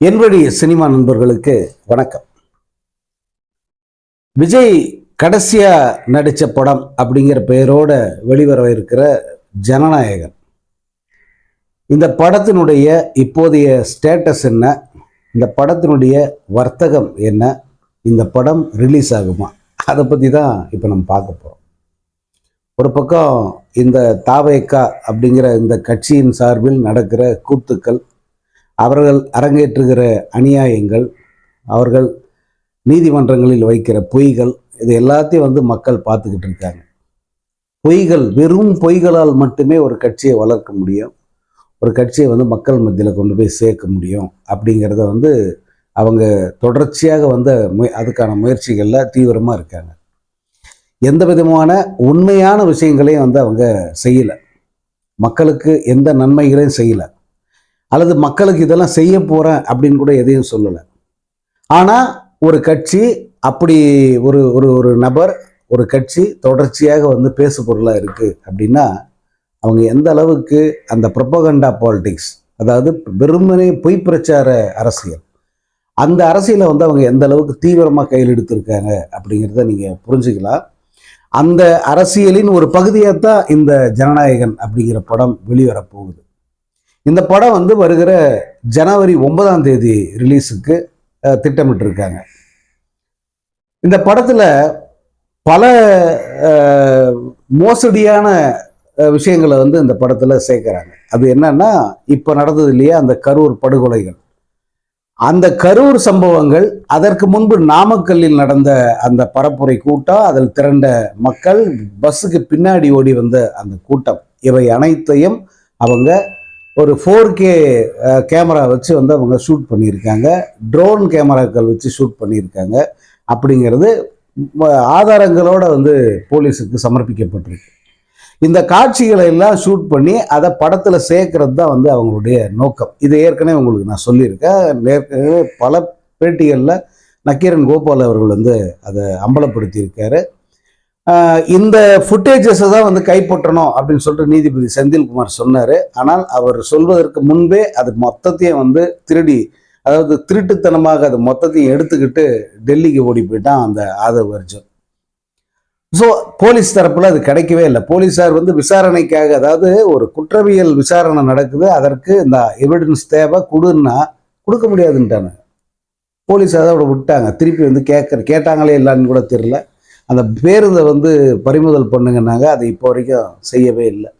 என்னுடைய சினிமா நண்பர்களுக்கு வணக்கம். விஜய் கடைசியா நடித்த படம் அப்படிங்கிற பெயரோட வெளிவர இருக்கிற ஜனநாயகன். இந்த படத்தினுடைய இப்போதைய ஸ்டேட்டஸ் என்ன? இந்த படத்தினுடைய வர்த்தகம் என்ன? இந்த படம் ரிலீஸ் ஆகுமா? அதை பற்றி தான் இப்போ நம்ம பார்க்க போகிறோம் ஒரு பக்கம் இந்த தாவேக்கா அப்படிங்கிற இந்த கட்சியின் சார்பில் நடக்கிற கூத்துக்கள் அவர்கள் அரங்கேற்றுகிற அநியாயங்கள் அவர்கள் நீதிமன்றங்களில் வைக்கிற பொய்கள் இது எல்லாத்தையும் வந்து மக்கள் பார்த்துக்கிட்டு இருக்காங்க. பொய்கள் வெறும் பொய்களால் மட்டுமே ஒரு கட்சியை வளர்க்க முடியும். ஒரு கட்சியை வந்து மக்கள் மத்தியில் கொண்டு போய் சேர்க்க முடியும். அப்படிங்கிறத வந்து அவங்க தொடர்ச்சியாக வந்த முய அதுக்கான முயற்சிகளில் தீவிரமாக இருக்காங்க. எந்த விதமான உண்மையான விஷயங்களையும் வந்து அவங்க செய்யலை. மக்களுக்கு எந்த நன்மைகளையும் செய்யலை. அல்லது மக்களுக்கு இதெல்லாம் செய்ய போகிறேன் அப்படின்னு கூட எதையும் சொல்லலை. ஆனால் ஒரு கட்சி அப்படி ஒரு ஒரு ஒரு நபர் ஒரு கட்சி தொடர்ச்சியாக வந்து பேசு பொருளாக இருக்குது அப்படின்னா அவங்க எந்த அளவுக்கு அந்த ப்ரொப்பகண்டா பாலிடிக்ஸ் அதாவது வெறுமனே பொய் பிரச்சார அரசியல் அந்த அரசியலை வந்து அவங்க எந்த அளவுக்கு தீவிரமாக கையில் எடுத்திருக்காங்க அப்படிங்கிறத நீங்கள் புரிஞ்சுக்கலாம். அந்த அரசியலின் ஒரு பகுதியாக தான் இந்த ஜனநாயகன் அப்படிங்கிற படம் வெளிவரப் போகுது இந்த படம் வந்து வருகிற ஜனவரி ஒன்பதாம் தேதி ரிலீஸுக்கு திட்டமிட்டிருக்காங்க. இந்த படத்தில் பல மோசடியான விஷயங்களை வந்து இந்த படத்தில் சேர்க்குறாங்க. அது என்னன்னா இப்போ நடந்தது இல்லையா அந்த கரூர் படுகொலைகள். அந்த கரூர் சம்பவங்கள் அதற்கு முன்பு நாமக்கல்லில் நடந்த அந்த பரப்புரை கூட்டம் அதில் திரண்ட மக்கள் பஸ்ஸுக்கு பின்னாடி ஓடி வந்த அந்த கூட்டம். இவை அனைத்தையும் அவங்க ஒரு ஃபோர் கே கேமரா வச்சு வந்து அவங்க ஷூட் பண்ணியிருக்காங்க. ட்ரோன் கேமராக்கள் வச்சு ஷூட் பண்ணியிருக்காங்க. அப்படிங்கிறது ம- ஆதாரங்களோட வந்து போலீஸுக்கு சமர்ப்பிக்கப்பட்டிருக்கு. இந்த காட்சிகளை எல்லாம் ஷூட் பண்ணி அதை படத்தில் சேர்க்கறது தான் வந்து அவங்களுடைய நோக்கம். இது ஏற்கனவே உங்களுக்கு நான் சொல்லியிருக்கேன். ஏற்கனவே பல பேட்டிகளில் நக்கீரன் கோபால் அவர்கள் வந்து அதை அம்பலப்படுத்தியிருக்காரு. இந்த ஃபுட்டேஜஸை தான் வந்து கைப்பற்றணும் அப்படின்னு சொல்லிட்டு நீதிபதி செந்தில்குமார் சொன்னார். ஆனால் அவர் சொல்வதற்கு முன்பே அது மொத்தத்தையும் வந்து திருடி அதாவது திருட்டுத்தனமாக அது மொத்தத்தையும் எடுத்துக்கிட்டு டெல்லிக்கு ஓடி போயிட்டான் அந்த ஆதவ் அர்ஜுன். ஸோ போலீஸ் தரப்பில் அது கிடைக்கவே இல்லை. போலீஸார் வந்து விசாரணைக்காக அதாவது ஒரு குற்றவியல் விசாரணை நடக்குது. அதற்கு இந்த எவிடன்ஸ் தேவை. கொடுன்னா கொடுக்க முடியாதுன்ட்டாங்க. போலீஸ் அதோட விட்டாங்க திருப்பி வந்து கேட்க கேட்டாங்களே இல்லைன்னு கூட தெரியல. அந்த பேருந்தை வந்து பறிமுதல் பண்ணுங்கன்னாங்க. அது இப்போ வரைக்கும் செய்யவே இல்லை.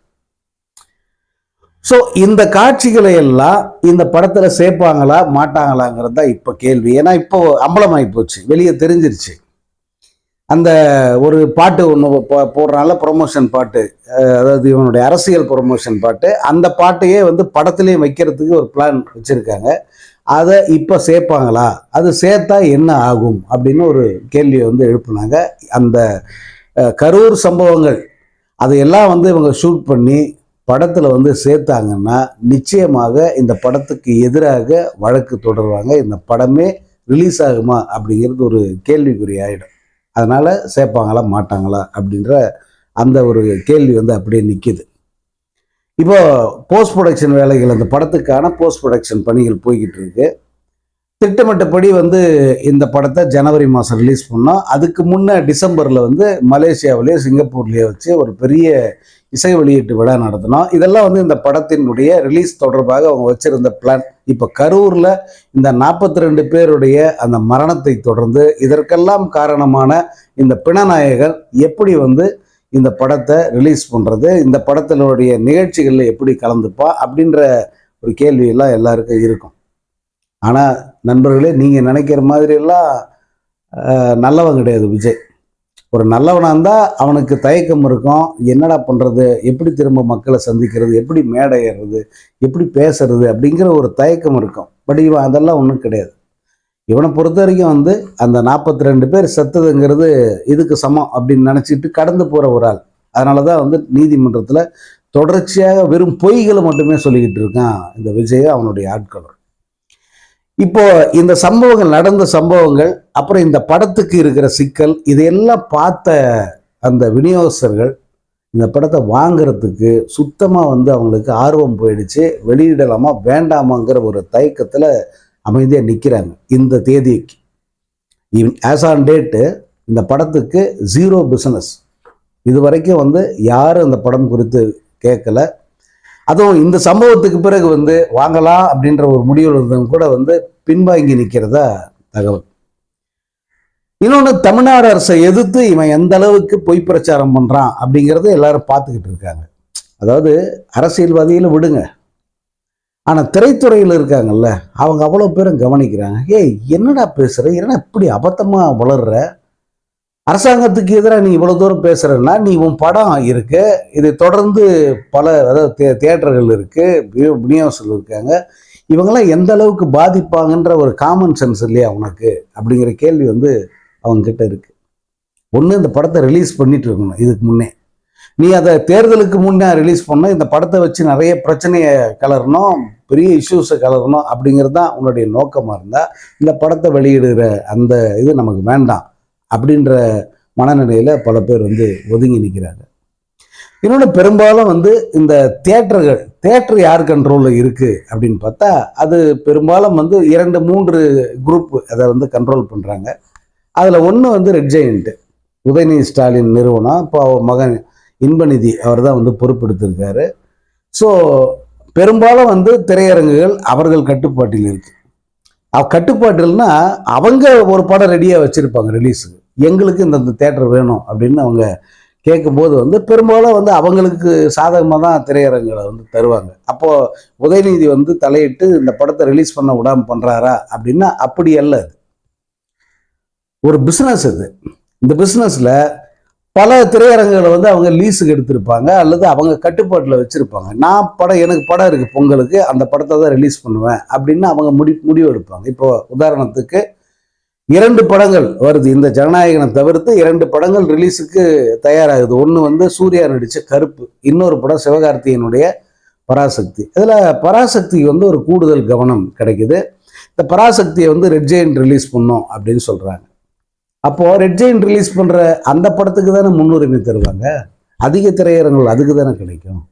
ஸோ இந்த காட்சிகளை எல்லாம் இந்த படத்தில் சேர்ப்பாங்களா மாட்டாங்களாங்கிறது தான் இப்போ கேள்வி. ஏன்னா இப்போ அம்பலமாகி போச்சு. வெளியே தெரிஞ்சிருச்சு. அந்த ஒரு பாட்டு ஒன்று போடுறால ப்ரொமோஷன் பாட்டு. அதாவது இவனுடைய அரசியல் ப்ரொமோஷன் பாட்டு. அந்த பாட்டையே வந்து படத்துலேயும் வைக்கிறதுக்கு ஒரு பிளான் வச்சுருக்காங்க. அதை இப்போ சேர்ப்பாங்களா? அது சேர்த்தா என்ன ஆகும்? அப்படின்னு ஒரு கேள்வியை வந்து எழுப்புனாங்க. அந்த கரூர் சம்பவங்கள் அதையெல்லாம் வந்து இவங்க ஷூட் பண்ணி படத்தில் வந்து சேர்த்தாங்கன்னா நிச்சயமாக இந்த படத்துக்கு எதிராக வழக்கு தொடருவாங்க. இந்த படமே ரிலீஸ் ஆகுமா? அப்படிங்கிறது ஒரு கேள்விக்குறி ஆகிடும் அதனால் சேர்ப்பாங்களா மாட்டாங்களா அப்படின்ற அந்த ஒரு கேள்வி வந்து அப்படியே நிற்கிது இப்போ போஸ்ட் ப்ரொடக்ஷன் வேலைகள் அந்த படத்துக்கான போஸ்ட் ப்ரொடக்ஷன் பணிகள் போய்கிட்டு இருக்கு. திட்டமிட்டபடி வந்து இந்த படத்தை ஜனவரி மாதம் ரிலீஸ் பண்ணோம். அதுக்கு முன்னே டிசம்பரில் வந்து மலேசியாவிலேயே சிங்கப்பூர்லேயே வச்சு ஒரு பெரிய இசை வெளியீட்டு விழா நடத்தினோம். இதெல்லாம் வந்து இந்த படத்தினுடைய ரிலீஸ் தொடர்பாக அவங்க வச்சுருந்த பிளான் இப்போ கரூரில் இந்த நாற்பத்தி ரெண்டு பேருடைய அந்த மரணத்தை தொடர்ந்து இதற்கெல்லாம் காரணமான இந்த பிணநாயகர் எப்படி வந்து இந்த படத்தை ரிலீஸ் பண்ணுறது இந்த படத்தினுடைய நிகழ்ச்சிகளில் எப்படி கலந்துப்பா அப்படின்ற ஒரு கேள்வியெல்லாம் எல்லாருக்கும் இருக்கும். ஆனால் நண்பர்களே நீங்கள் நினைக்கிற மாதிரியெல்லாம் நல்லவன் கிடையாது விஜய். ஒரு நல்லவனாக இருந்தால் அவனுக்கு தயக்கம் இருக்கும். என்னடா பண்ணுறது எப்படி திரும்ப மக்களை சந்திக்கிறது? எப்படி மேடை ஏறுறது எப்படி பேசுறது? அப்படிங்கிற ஒரு தயக்கம் இருக்கும். பட் இவன் அதெல்லாம் ஒன்றும் கிடையாது. இவனை பொறுத்த வரைக்கும் வந்து அந்த நாற்பத்தி ரெண்டு பேர் செத்ததுங்கிறது இதுக்கு சமம் அப்படின்னு நினச்சிட்டு கடந்து போகிற ஒரு ஆள். அதனால தான் வந்து நீதிமன்றத்தில் தொடர்ச்சியாக வெறும் பொய்களை மட்டுமே சொல்லிக்கிட்டு இருக்கான் இந்த விஜய் அவனுடைய ஆட்களும் இப்போ இந்த சம்பவங்கள் நடந்த சம்பவங்கள் அப்புறம் இந்த படத்துக்கு இருக்கிற சிக்கல் இதையெல்லாம் பார்த்த அந்த விநியோகஸ்தர்கள் இந்த படத்தை வாங்குறதுக்கு சுத்தமாக வந்து அவங்களுக்கு ஆர்வம் போயிடுச்சு. வெளியிடலாமா வேண்டாமாங்கிற ஒரு தயக்கத்தில் அமைதியாக நிற்கிறாங்க இந்த தேதிக்கு. ஆஸ் ஆன் டேட்டு இந்த படத்துக்கு ஜீரோ பிஸ்னஸ் இது வரைக்கும் வந்து யாரும் அந்த படம் குறித்து கேட்கல. அதுவும் இந்த சம்பவத்துக்கு பிறகு வந்து வாங்கலாம் அப்படின்ற ஒரு முடிவு கூட வந்து பின்வாங்கி நிற்கிறதா தகவல். இன்னொன்று தமிழ்நாடு அரசை எதிர்த்து இவன் எந்த அளவுக்கு பொய் பிரச்சாரம் பண்ணுறான் அப்படிங்கிறத எல்லாரும் பார்த்துக்கிட்டு இருக்காங்க. அதாவது அரசியல்வாதிகளை விடுங்க. ஆனால் திரைத்துறையில் இருக்காங்கல்ல அவங்க அவ்வளோ பேரும் கவனிக்கிறாங்க. ஏய் என்னடா பேசுகிற என்னடா இப்படி அபத்தமாக வளர்ற? அரசாங்கத்துக்கு எதிராக நீ இவ்வளோ தூரம் பேசுகிறன்னா நீ உன் படம் இருக்கு. இதை தொடர்ந்து பல அதாவது தே தியேட்டர்கள் இருக்குது விநியோகத்தில் இருக்காங்க. இவங்களாம் எந்த அளவுக்கு பாதிப்பாங்கன்ற ஒரு காமன் சென்ஸ் இல்லையா உனக்கு? அப்படிங்கிற கேள்வி வந்து அவங்கக்கிட்ட இருக்குது ஒன்று இந்த படத்தை ரிலீஸ் பண்ணிட்டு இருக்கணும் இதுக்கு முன்னே. நீ அதை தேர்தலுக்கு முன்னே ரிலீஸ் பண்ண இந்த படத்தை வச்சு நிறைய பிரச்சனையை கலரணும் பெரிய இஷ்யூஸை கலரணும் அப்படிங்கிறது தான் உன்னுடைய நோக்கமாக இருந்தால் இந்த படத்தை வெளியிடுகிற அந்த இது நமக்கு வேண்டாம் அப்படின்ற மனநிலையில் பல பேர் வந்து ஒதுங்கி நிற்கிறாங்க இன்னொன்று பெரும்பாலும் வந்து இந்த தேட்டர்கள் தேட்டர் யார் கண்ட்ரோலில் இருக்குது அப்படின்னு பார்த்தா அது பெரும்பாலும் வந்து இரண்டு மூன்று குரூப் அதை வந்து கண்ட்ரோல் பண்ணுறாங்க அதில் ஒன்று வந்து ரெட் ஜெயண்ட் உதயநிதி ஸ்டாலின் நிறுவனம். இப்போ அவர் மகன் இன்பநிதி அவர் தான் வந்து பொறுப்பெடுத்திருக்காரு. ஸோ பெரும்பாலும் வந்து திரையரங்குகள் அவர்கள் கட்டுப்பாட்டில் இருக்கு. அவ கட்டுப்பாட்டில்னா அவங்க ஒரு படம் ரெடியாக வச்சுருப்பாங்க ரிலீஸுக்கு எங்களுக்கு இந்த தேட்டர் வேணும் அப்படின்னு அவங்க கேட்கும்போது வந்து பெரும்பாலும் வந்து அவங்களுக்கு சாதகமாக தான் திரையரங்குகளை வந்து தருவாங்க. அப்போது உதயநிதி வந்து தலையிட்டு இந்த படத்தை ரிலீஸ் பண்ண விடாமல் பண்ணுறாரா அப்படின்னா அப்படி அல்ல அது. ஒரு பிஸ்னஸ் இது இந்த பிஸ்னஸில் பல திரையரங்குகளை வந்து அவங்க லீஸுக்கு எடுத்திருப்பாங்க அல்லது அவங்க கட்டுப்பாட்டில் வச்சுருப்பாங்க. நான் படம் எனக்கு படம் இருக்குது பொங்கலுக்கு அந்த படத்தை தான் ரிலீஸ் பண்ணுவேன் அப்படின்னு அவங்க முடி முடிவு எடுப்பாங்க. இப்போ உதாரணத்துக்கு இரண்டு படங்கள் வருது. இந்த ஜனநாயகனை தவிர்த்து இரண்டு படங்கள் ரிலீஸுக்கு தயாராகுது. ஒன்று வந்து சூர்யா நடித்த கருப்பு இன்னொரு படம் சிவகார்த்தியனுடைய பராசக்தி. இதில் பராசக்திக்கு வந்து ஒரு கூடுதல் கவனம் கிடைக்குது. இந்த பராசக்தியை வந்து ரெட் ஜெயின் ரிலீஸ் பண்ணோம் அப்படின்னு சொல்கிறாங்க அப்போது ரெட் ஜெயின் ரிலீஸ் பண்ணுற அந்த படத்துக்கு தானே முன்னுரிமை தருவாங்க? அதிக திரையரங்குகள் அதுக்கு தானே கிடைக்கும்?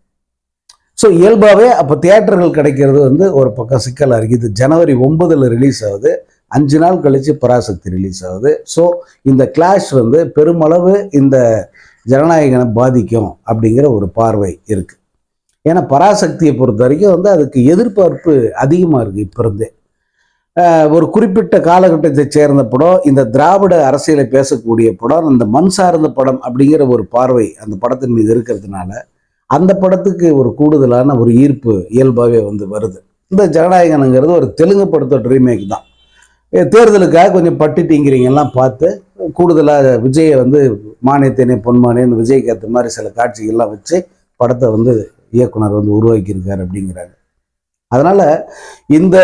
ஸோ இயல்பாகவே அப்போ தியேட்டர்கள் கிடைக்கிறது வந்து ஒரு பக்கம் சிக்கலாக இருக்குது இது ஜனவரி ஒன்பதில் ரிலீஸ் ஆகுது. அஞ்சு நாள் கழித்து பராசக்தி ரிலீஸ் ஆகுது. ஸோ இந்த கிளாஷ் வந்து பெருமளவு இந்த ஜனநாயகனை பாதிக்கும் அப்படிங்கிற ஒரு பார்வை இருக்குது ஏன்னா பராசக்தியை பொறுத்த வரைக்கும் வந்து அதுக்கு எதிர்பார்ப்பு அதிகமாக இருக்குது இப்போ இருந்தே. ஒரு குறிப்பிட்ட காலகட்டத்தை சேர்ந்த படம் இந்த திராவிட அரசியலை பேசக்கூடிய படம் அந்த மண் சார்ந்த படம் அப்படிங்கிற ஒரு பார்வை அந்த படத்தின் மீது இருக்கிறதுனால அந்த படத்துக்கு ஒரு கூடுதலான ஒரு ஈர்ப்பு இயல்பாகவே வந்து வருது. இந்த ஜனநாயகனுங்கிறது ஒரு தெலுங்கு படத்தோட ரீமேக் தான். தேர்தலுக்காக கொஞ்சம் பட்டுட்டிங்கிறீங்கெல்லாம் பார்த்து கூடுதலாக விஜயை வந்து மானியத்தேனே பொன்மானேன்னு விஜய்க்கு ஏற்ற மாதிரி சில காட்சிகள்லாம் வச்சு படத்தை வந்து இயக்குனர் வந்து உருவாக்கியிருக்காரு அப்படிங்கிறாங்க. அதனால் இந்த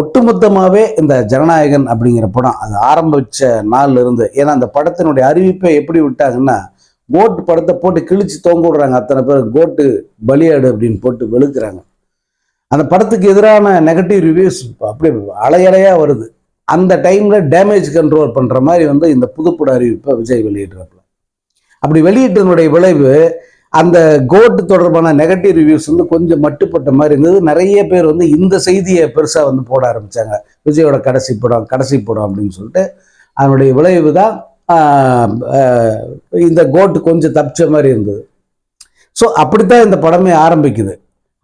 ஒட்டுமொத்தமாகவே இந்த ஜனநாயகன் அப்படிங்கிற படம் அது ஆரம்பித்த நாள்ல இருந்து ஏன்னா அந்த படத்தினுடைய அறிவிப்பை எப்படி விட்டாங்கன்னா கோட்டு படத்தை போட்டு கிழிச்சு தொங்க விடுறாங்க அத்தனை பேர் கோட்டு பலியாடு அப்படின்னு போட்டு வெளுக்கிறாங்க. அந்த படத்துக்கு எதிரான நெகட்டிவ் ரிவ்யூஸ் அப்படி அலையலையாக வருது. அந்த டைமில் டேமேஜ் கண்ட்ரோல் பண்ணுற மாதிரி வந்து இந்த புதுப்பட அறிவிப்பை விஜய் வெளியிடுறப்ப அப்படி வெளியிட்டதனுடைய விளைவு அந்த கோட் தொடர்பான நெகட்டிவ் ரிவ்யூஸ் வந்து கொஞ்சம் மட்டுப்பட்ட மாதிரி இருந்தது. நிறைய பேர் வந்து இந்த செய்தியை பெருசாக வந்து போட ஆரம்பித்தாங்க விஜயோட கடைசி படம் கடைசி படம் அப்படின்னு சொல்லிட்டு அதனுடைய விளைவு தான் இந்த கோட்டு கொஞ்சம் தப்பிச்ச மாதிரி இருந்தது. ஸோ அப்படித்தான் இந்த படமே ஆரம்பிக்குது.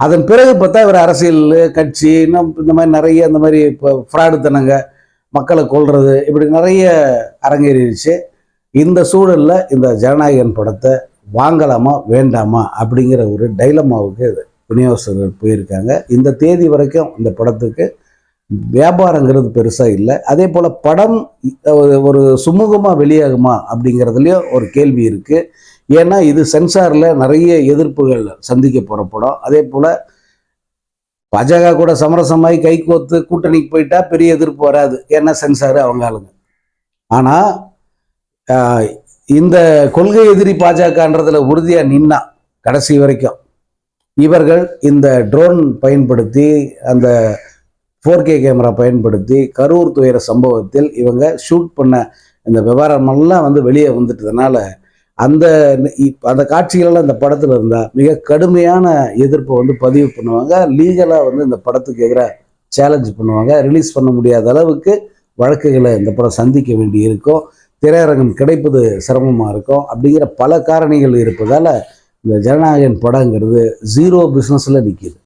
அதன் பிறகு பார்த்தா இவர் அரசியல் கட்சி இன்னும் இந்த மாதிரி நிறைய இந்த மாதிரி இப்போ ஃப்ராடுத்தனங்க மக்களை கொள்வது இப்படி நிறைய அரங்கேறிடுச்சு. இந்த சூழலில் இந்த ஜனநாயகன் படத்தை வாங்கலாமா வேண்டாமா அப்படிங்கிற ஒரு டைலமாவுக்கு விநியோகஸ்தர்கள் போயிருக்காங்க. இந்த தேதி வரைக்கும் இந்த படத்துக்கு வியாபாரங்கிறது பெருசாக இல்லை. அதே போல் படம் ஒரு- சுமூகமாக வெளியாகுமா அப்படிங்கிறதுலையும் ஒரு கேள்வி இருக்குது ஏன்னா இது சென்சாரில் நிறைய எதிர்ப்புகள் சந்திக்க போகிற படம். அதே போல் பாஜக கூட சமரசமாகி கை கோத்து கூட்டணிக்கு போயிட்டா பெரிய எதிர்ப்பு வராது. ஏன்னா சென்சார் அவங்க ஆளுங்க. ஆனால் இந்த கொள்கை எதிரி பாஜகன்றதுல உறுதியாக நின்னா கடைசி வரைக்கும். இவர்கள் இந்த ட்ரோன் பயன்படுத்தி அந்த ஃபோர் கே கேமரா பயன்படுத்தி கரூர் துயர சம்பவத்தில் இவங்க ஷூட் பண்ண இந்த விவரமெல்லாம் வந்து வெளியே வந்துட்டதுனால அந்த அந்த காட்சிகளெல்லாம் இந்த படத்தில் இருந்தால் மிக கடுமையான எதிர்ப்பை வந்து பதிவு பண்ணுவாங்க. லீகலாக வந்து இந்த படத்துக்கு எதிராக சேலஞ்ச் பண்ணுவாங்க. ரிலீஸ் பண்ண முடியாத அளவுக்கு வழக்குகளை இந்த படம் சந்திக்க வேண்டி இருக்கும் திரையரங்கம் கிடைப்பது சிரமமாக இருக்கும் அப்படிங்கிற பல காரணிகள் இருப்பதால் இந்த ஜனநாயகன் படங்கிறது ஜீரோ பிஸ்னஸில் நிற்கிது